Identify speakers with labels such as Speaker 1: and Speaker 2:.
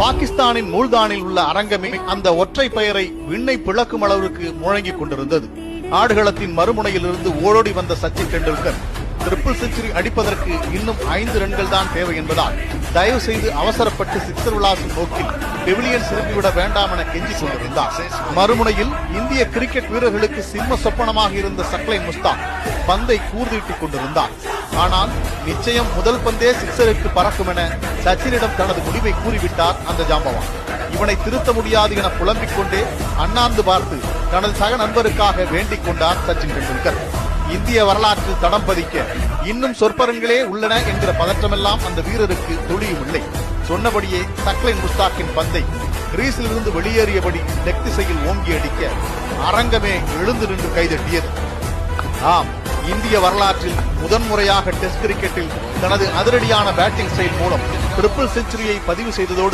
Speaker 1: பாகிஸ்தானின் மூல்தானில் உள்ள அரங்கமே அந்த ஒற்றை பெயரை விண்ணை பிளக்கும் அளவிற்கு முழங்கிக் கொண்டிருந்தது. ஆடுகளத்தின் மறுமுனையிலிருந்து ஓடோடி வந்த சச்சின் டெண்டுல்கர் ட்ரிபிள் செஞ்சுரி அடிப்பதற்கு இன்னும் ஐந்து ரன்கள் தான் தேவை என்பதால் தயவு செய்து அவசரப்பட்டு சிக்ஸர் விளாசும் நோக்கில் பெவிலியன் திரும்பிவிட வேண்டாம் என கெஞ்சிக் கொண்டிருந்தார். மறுமுனையில் இந்திய கிரிக்கெட் வீரர்களுக்கு சிம்ம சொப்பனமாக இருந்த சக்லை முஸ்தாக் பந்தை கூர்தீட்டிக் கொண்டிருந்தார். ஆனால் நிச்சயம் முதல் பந்தே சிக்ஸருக்கு பறக்கும் என சச்சினிடம் தனது முடிவை கூறிவிட்டார் அந்த ஜாம்பவான். இவனை திருத்த முடியாது என புலம்பிக் கொண்டே அண்ணாந்து பார்த்து தனது சக நண்பருக்காக வேண்டிக் கொண்டார் சச்சின் டெண்டுல்கர். இந்திய வரலாற்றில் தடம் பதிக்க இன்னும் சொற்பரங்களே உள்ளன என்கிற பதற்றமெல்லாம் அந்த வீரருக்கு துளியும் இல்லை சொன்னபடியே சக்லைன் முஸ்தாக்கின் பந்தை கிரீஸில் இருந்து வெளியேறியபடி லெக் திசையில் ஓங்கி அடிக்க அரங்கமே எழுந்து நின்று கைதட்டியது. ஆம் இந்திய வரலாற்றில் முதன்முறையாக டெஸ்ட் கிரிக்கெட்டில் தனது அதிரடியான பேட்டிங் செயல் மூலம் ட்ரிபிள் செஞ்சுரியை பதிவு செய்ததோடு